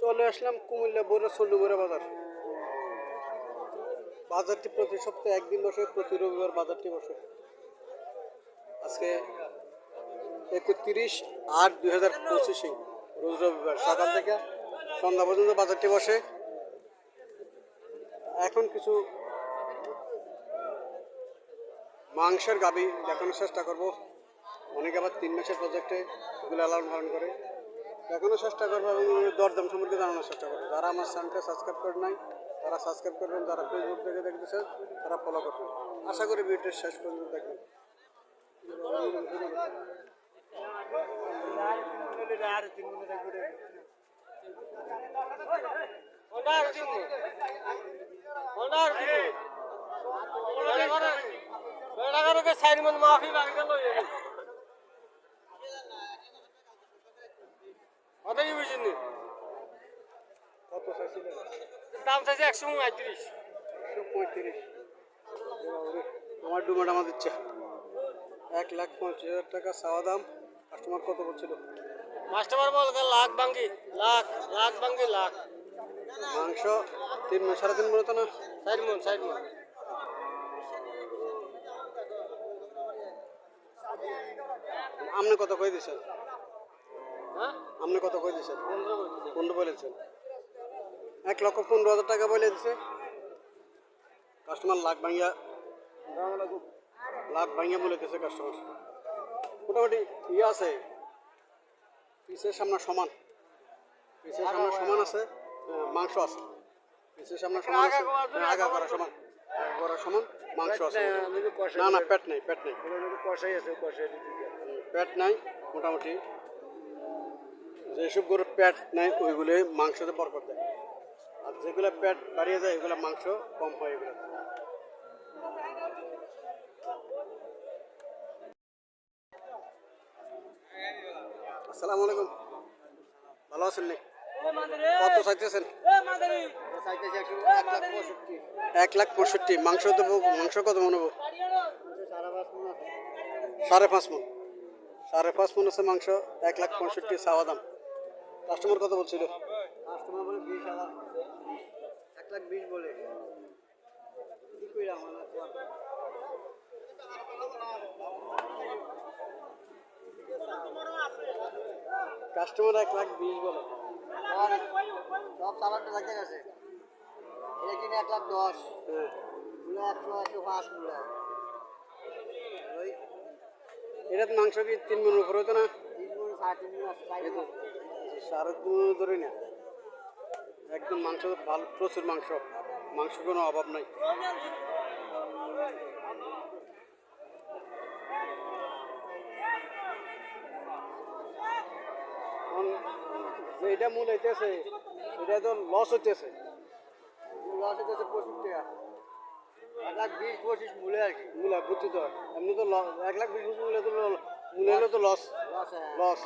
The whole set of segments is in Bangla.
চলে আসলাম কুমিল্লা বৈরা সল্লুমরা বাজার। বাজারটি প্রতি সপ্তাহে একদিন বসে, প্রতি রবিবার বাজারটি বসে। আজকে একত্রিশ আট দুই হাজার পঁচিশে, রোজ রবিবার সকাল থেকে সন্ধ্যা পর্যন্ত বাজারটি বসে। এখন কিছু মাংসের গাবি দেখানোর চেষ্টা করব। অনেকে আবার তিন মাসের প্রজেক্টে এগুলো লালন পালন করে। দেখানোর চেষ্টা করব এবং দরদাম সম্পর্কে জানানোর চেষ্টা করব যারা আমার চ্যানেলকে সাবস্ক্রাইব করে নাই তারা সাবস্ক্রাইব করবেন যারা ফেসবুক থেকে দেখতেছেন তারা ফলো করবেন আশা করি ভিডিওটা শেষ পর্যন্ত দেখবেন মাফি বাকি গেল দাম চাইছে একশো পঁয়ত্রিশ। একশো পঁয়ত্রিশ। আমার ডুমাটা আমার দিচ্ছে। এক লাখ পঞ্চাশ হাজার টাকা চাওয়া দাম। কাস্টমার কত বলছিল? মাস্টার বল লাখ ভাঙ্গি লাখ লাখ ভাঙ্গি লাখ। মাংস তিন মণ সাড়ে তিন মনে তো না? সাইড মন সাইড মন। আপনি কত কই দিয়েছেন? হ্যাঁ? আপনি কত কই দিয়েছেন? পনেরো বলেছেন। এক লক্ষ পনেরো হাজার টাকা বলে দিছে। কাস্টমার লাখ ভাঙিয়া লাখ ভাঙিয়া বলে দিছে কাস্টমার মোটামুটি ইয়ে আছে। পিসের সামনে সমান। পিসের সামনে সমান আছে। হ্যাঁ, মাংস আছে। পিসের সামনে সমান আছে। হ্যাঁ, আগা করা সমান। করা সমান মাংস আছে। না না পেট নেই পেট নেই। কষাই আছে কষাই পেট নাই মোটামুটি। যেসব গরুর পেট নাই ওইগুলো মাংসতে বরকত দেয়। আর যেগুলো পেট বাড়িয়ে যায়, এগুলো মাংস কম হয় এগুলো। আসসালামু আলাইকুম। ভালো আছেন নি? কত চাইতেছেন? এক লাখ পঁয়ষট্টি। মাংস দেবো, মাংস কত মনে সাড়ে পাঁচ মন। সাড়ে পাঁচ মন আছে মাংস, এক লাখ পঁয়ষট্টি চাওয়া দাম। কাস্টমার কত বলছিল কাস্টমার বলে বিশ হাজার এক লাখ বিশ বলে। কাস্টমার এক লাখ বিশ বলে। সব সালানটা লাগে গেছে। এটা কিনে এক লাখ দশ। মূলা একশো একশো পাঁচ মূলা। ওই এটা তো মাংস কি তিন মনের উপরে হতো না? তিন মূল সাড়ে তিন আছে মূল। সাড়ে তিন ধরে না। একদম মাংস ভালো প্রচুর মাংস। মাংস কোনো অভাব নাই। এটা মূল হইতেছে এটা তো লস হইতেছে। আছে তো পঁচিশ টাকা। এক লাখ বিশ পঁচিশ মূলে আর কি। মূলা বুঝছি তো? এমনি তো এক লাখ বিশ বছর মূলে তো মূলে হলে তো লস লস লস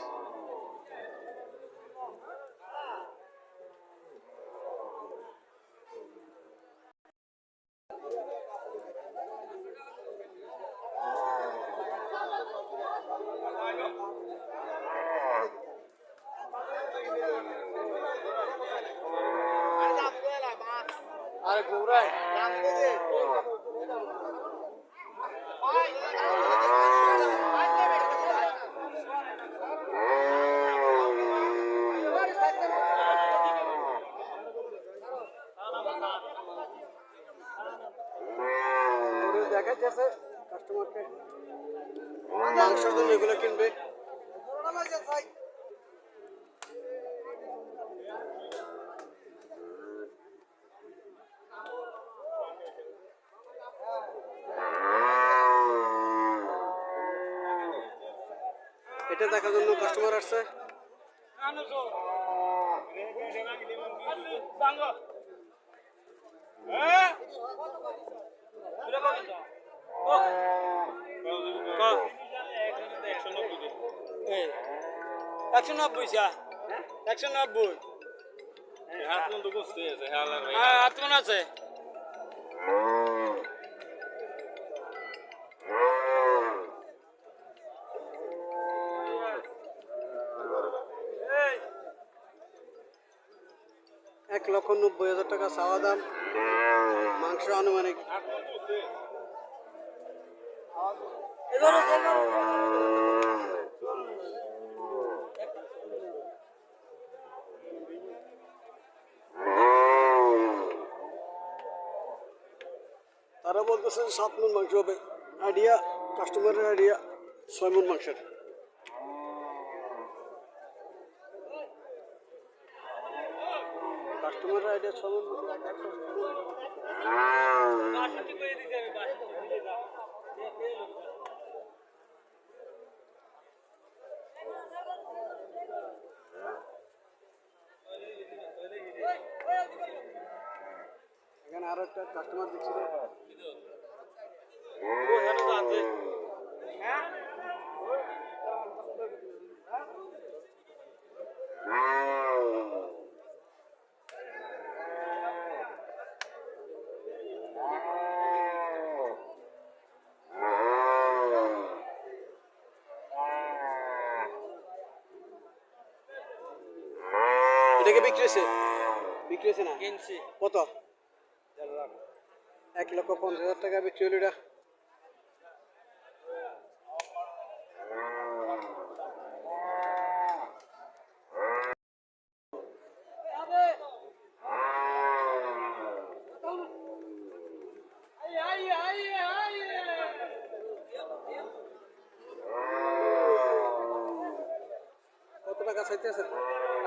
আরে গৌরাই। দেখাইতেছে কাস্টমারকে মাংসের জন্য এগুলো কিনবে। এটা দেখার জন্য কাস্টমার আসছে। একশো নব্বই। চা একশো নব্বই। হাত করতে আছে হ্যাঁ হ্যাঁ হাত মনে আছে? এক লক্ষ নব্বই হাজার টাকা চাওয়া দাম। মাংস আনুমানিক। তারা বলতেছেন সাত মন মাংস হবে। আইডিয়া কাস্টমারের আইডিয়া, ছয় মন মাংসের। কাস্টমারের আইডিয়া ছয় মন মাংসের এখানে আরও একটা কাস্টমার দিচ্ছিল এটাকে বিক্রি হয়েছে বিক্রি হয়েছে না কিনছি কত এক লক্ষ পঞ্চাশ হাজার টাকা বিক্রি হলো এটা কত টাকা চাইতেছে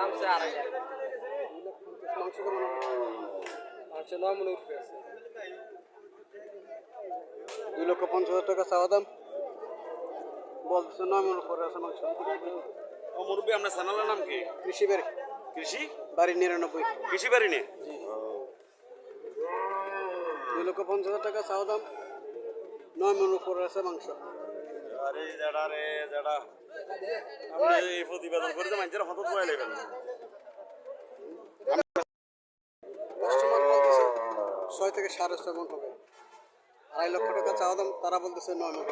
আড়াই লাখ মাংস কেমন মাংস নয় মনে উঠবে আছে দুই লক্ষ পঞ্চাশ হাজার টাকা চাওয়া দাম। বলতেছে নয় মন পরে আছে মাংস। ও মুরব্বী আপনার সানালার নাম কি? কৃষি বাড়ি। কৃষি? বাড়ি নিরানব্বই। কৃষি বাড়ি নে? দুই লক্ষ পঞ্চাশ হাজার টাকা চাওয়া দাম। নয় মন উপরে আছে মাংস। আরে জেডা রে জেডা আপনি এই প্রতিবেদন করে তো মানুষের হঠাৎ বয়ে ছয় থেকে সাড়ে ছয় মন হবে। আড়াই লক্ষ টাকা চাওয়া দাম, তারা বলতেছে নয় মন